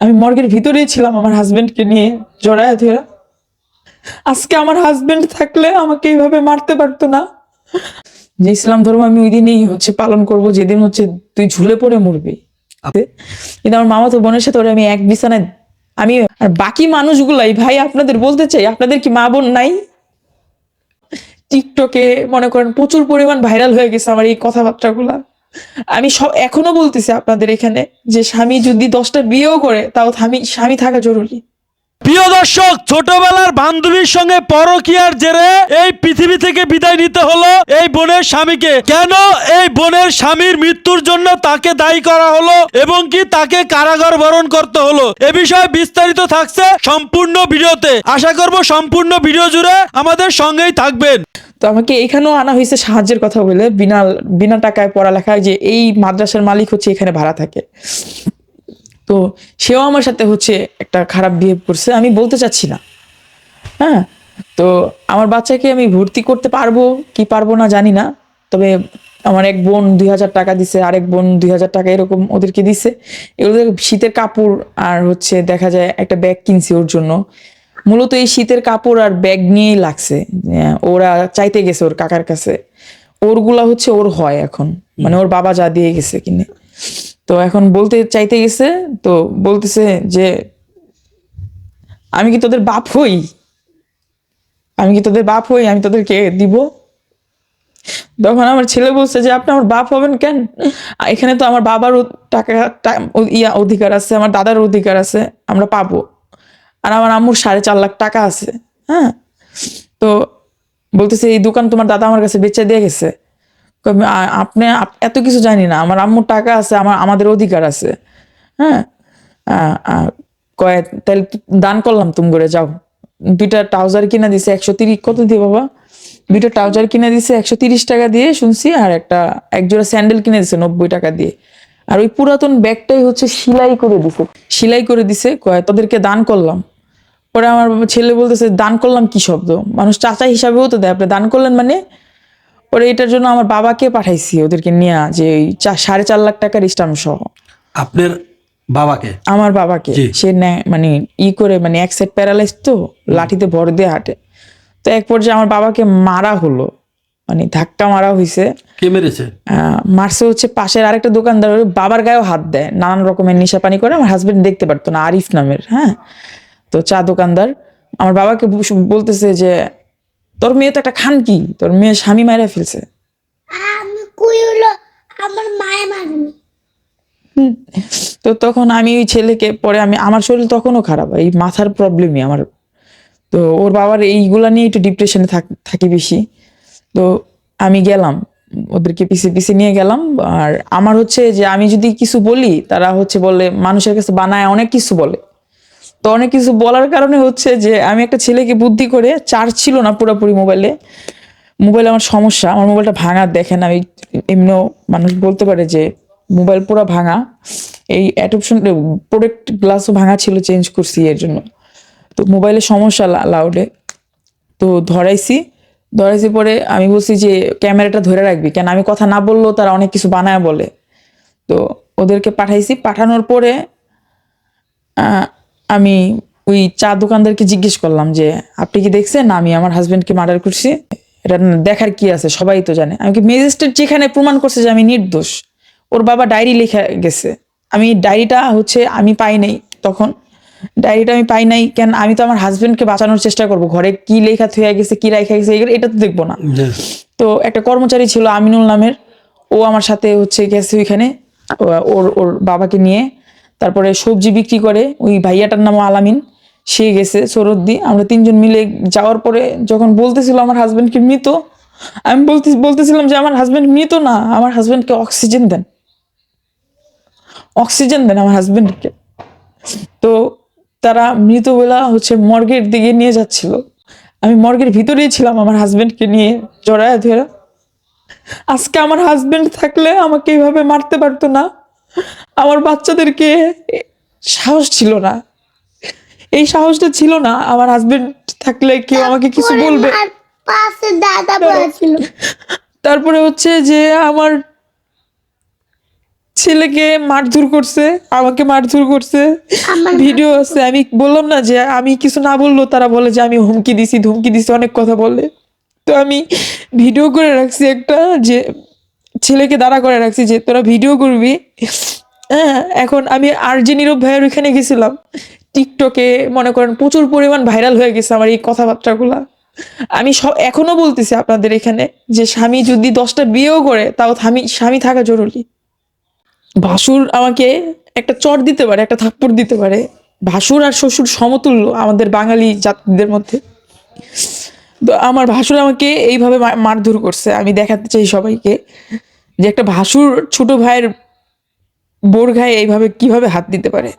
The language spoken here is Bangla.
আমি মর্গের ভিতরেই ছিলাম আমার হাজবেন্ডকে নিয়ে। জড়ায় ধরা আজকে আমার হাজবেন্ড থাকলে আমাকে এইভাবে মারতে পারতো না। যে ইসলাম ধর্ম আমি ওই দিনই হচ্ছে পালন করব, যেদিন হচ্ছে তুই ঝুলে পড়ে মরবি। কিন্তু আমার মামা তো বোনের সাথে আমি এক বিছানায় আমি আর বাকি মানুষগুলাই, ভাই, আপনাদের বলতে চাই, আপনাদের কি মা বোন নাই? টিকটকে মনে করেন প্রচুর পরিমাণ ভাইরাল হয়ে গেছে আমার এই কথাবার্তাগুলা। আমি সব এখনও বলতেছি আপনাদের এখানে যে স্বামী যদি দশটা বিয়েও করে, তাও স্বামী স্বামী থাকা জরুরি। প্রিয় দর্শক, ছোটবেলার বান্ধবীর সঙ্গে পরকিয়ার জেরে এই পৃথিবী থেকে বিদায় নিতে হলো এই বোনের স্বামীকে। কেন এই বোনের স্বামীর মৃত্যুর জন্য তাকে দায়ী করা হলো এবং কি তাকে কারাগার বরণ করতে হলো? এ বিষয়ে বিস্তারিত থাকছে সম্পূর্ণ ভিডিওতে। আশা করব সম্পূর্ণ ভিডিও জুড়ে আমাদের সঙ্গেই থাকবেন। তো আমাকে এখানেও আনা হয়েছে সাহায্যের কথা বলে, বিনা বিনা টাকায় পড়ালেখা যে এই মাদ্রাসার মালিক হচ্ছে এখানে ভাড়া থাকে। তো সেও আমার সাথে হচ্ছে একটা খারাপ বিহেভ করছে, আমি বলতে চাচ্ছি না। হ্যাঁ? তো আমার বাচ্চাকে আমি ভর্তি করতে পারব কি পারব না জানি না, তবে আমার এক বোন দুই হাজার টাকা দিছে, আরেক বোন দুই হাজার টাকা এরকম ওদেরকে দিছে। এগুলো শীতের কাপড় আর হচ্ছে দেখা যায় একটা ব্যাগ কিনছি ওর জন্য। মূলত এই শীতের কাপড় আর ব্যাগ নিয়েই লাগছে। ওরা চাইতে গেছে ওর কাকার কাছে। ওরগুলা হচ্ছে ওর হয় এখন। মানে ওর বাবা যা দিয়ে গেছে কিনে। তো এখন বলতে চাইতে গেছে, তো বলতেছে যে, আমি কি তোদের বাপ হই? আমি কি তোদের বাপ হই? আমি তোদেরকে দিব? তখন আমার ছেলে বলছে যে, আপনি আমার বাপ হবেন কেন? এখানে তো আমার বাবার টাকা ইয়া অধিকার আছে, আমার দাদার অধিকার আছে, আমরা পাবো। আর আমার আম্মুর সাড়ে চার লাখ টাকা আছে হ্যাঁ? তো বলতেছে এই দোকান তোমার দাদা আমার কাছে বেচে দিয়ে গেছে। আপনি এত কিছু জানি না। আমার আম্মুর টাকা আছে আমার আমাদের অধিকার আছে। হ্যাঁ? আ, তাহলে দান করলাম তুমি করে যাও। দুইটা ট্রাউজার কিনা দিছে একশো তিরিশ কত দিয়ে বাবা? দুইটা ট্রাউজার কিনে দিছে একশো তিরিশ টাকা দিয়ে শুনছি আর একটা একজোড়া স্যান্ডেল কিনে দিছে নব্বই টাকা দিয়ে। আর ওই পুরাতন ব্যাগটাই হচ্ছে সেলাই করে দিছে। সেলাই করে দিছে কয় তাদেরকে দান করলাম। পরে আমার বাবা ছেলে বলতেছে দান করলাম কি শব্দ? মানুষ চাচা হিসাবেও তো দেয় আপনি দান করলেন মানে? পরে এটার জন্য আমার বাবাকে পাঠাইছি ওদেরকে নিয়ে যে সাড়ে চার লাখ টাকার স্টাম্প সহ। আপনার বাবাকে? আমার বাবাকে। সে মানে ই করে মানে এক সাইড প্যারালাইজ তো লাঠিতে ভর দিয়ে হাঁটে। তো এক পর্যায়ে আমার বাবাকে মারা হলো মানে ধাক্কা মারা হয়েছে কে মেরেছে? মারছে হচ্ছে পাশের আরেকটা দোকানদার বাবার গায়েও হাত দেয়। নানান রকমের নেশা পানি করে আমার হাজবেন্ড দেখতে পারতো না আরিফ নামের হ্যাঁ? তো চা দোকানদার আমার বাবাকে বলতেছে যে তোর মেয়ে তো একটা খান কি তোর মেয়ে স্বামী মারা ফেলছে। আমার মায়ে মারনি। তো তখন আমি ওই ছেলেকে পরে আমি আমার শরীর তখনও খারাপ এই মাথার প্রবলেমই আমার। তো ওর বাবার এইগুলা নিয়ে একটু ডিপ্রেশনে থাকি বেশি। তো আমি গেলাম ওদেরকে পিছে পিছে নিয়ে গেলাম। আর আমার হচ্ছে যে আমি যদি কিছু বলি তারা হচ্ছে বলে মানুষের কাছে বানায় অনেক কিছু বলে। তো অনেক কিছু বলার কারণে হচ্ছে যে আমি একটা ছেলেকে বুদ্ধি করে চার্জ ছিল না পুরোপুরি মোবাইলে মোবাইলে আমার সমস্যা, আমার মোবাইলটা ভাঙা, দেখেন আমি এমনিও মানুষ বলতে পারে যে মোবাইল পুরো ভাঙা। এই অ্যাডপশন প্রোডাক্ট গ্লাসও ভাঙা ছিল চেঞ্জ করছি এর জন্য। তো মোবাইলে সমস্যা লাউডে তো ধরাইছি ধরাইছি পরে আমি বলছি যে ক্যামেরাটা ধরে রাখবি, কেন আমি কথা না বললেও তারা অনেক কিছু বানায় বলে। তো ওদেরকে পাঠাইছি, পাঠানোর পরে আমি ওই চা দোকানদারকে জিজ্ঞেস করলাম যে আপনি কি দেখছেন? আমি আমার হাজবেন্ডকে মার্ডার করছি। এটা দেখার কি আছে? সবাই তো জানে। আমি কি ম্যাজিস্ট্রেট যেখানে প্রমাণ করছে যে আমি নির্দোষ ওর বাবা ডায়েরি লেখা গেছে। আমি ডায়েরিটা হচ্ছে আমি পাই নাই তখন। ডায়েরিটা আমি পাই নাই কেন আমি তো আমার হাজবেন্ডকে বাঁচানোর চেষ্টা করব। ঘরে কি লেখা থুয়ে গেছে কি রেখা গেছে এগুলো এটা তো দেখব না। তো একটা কর্মচারী ছিল আমিনুল নামের ও আমার সাথে হচ্ছে গেছে ওইখানে ওর ওর বাবাকে নিয়ে। তারপরে সবজি বিক্রি করে, ওই ভাইয়াটার নাম আলামিন, সে গেছে সরদ্দি। আমরা তিনজন মিলে যাওয়ার পরে যখন বলতেছিল আমার হাজব্যান্ডকে মৃত, আমি বলতে, বলতেছিলাম যে আমার হাজবেন্ড মৃত না, আমার হাজব্যান্ডকে অক্সিজেন দেন। অক্সিজেন দেন আমার হাজব্যান্ডকে তো তারা মৃত বেলা হচ্ছে মর্গের দিকে নিয়ে যাচ্ছিল। আমি মর্গের ভিতরেই ছিলাম আমার হাজবেন্ডকে নিয়ে জড়ায় ধরা। আজকে আমার হাজবেন্ড থাকলে আমাকে এইভাবে মারতে পারতো না। আমার বাচ্চাদেরকে সাহস ছিল না। এই সাহসটা ছিল না আমার হাজবেন্ড থাকলে কেউ আমাকে কিছু বলবে। তারপরে হচ্ছে যে আমার ছেলেকে মারধর করছে আমাকে মারধর করছে। ভিডিও আছে আমি বললাম না যে আমি কিছু না বলল তারা বলে যে আমি হুমকি দিছি ধুমকি দিছি অনেক কথা বলে। তো আমি ভিডিও করে রাখছি একটা যে ছেলেকে দাঁড়া করে রাখছি যে তোরা ভিডিও করবি। হ্যাঁ এখন আমি আর যে নীরব ভাইয়ের ওইখানে গেছিলাম। টিকটকে মনে করেন প্রচুর পরিমাণ ভাইরাল হয়ে গেছে আমার এই কথাবার্তাগুলা। আমি সব এখনও বলতেছি আপনাদের এখানে যে স্বামী যদি দশটা বিয়েও করে, তাও স্বামী স্বামী থাকা জরুরি। ভাসুর আমাকে একটা চট দিতে পারে, একটা থাপ্পড় দিতে পারে। ভাসুর আর শ্বশুর সমতুল্য আমাদের বাঙালি জাতিদের মধ্যে। তো আমার ভাসুর আমাকে এইভাবে মারধর করছে, আমি দেখাতে চাই সবাইকে। যে একটা ভাসুর ছোট ভাইয়ের বোর ঘায়ে এইভাবে কীভাবে হাত দিতে পারে?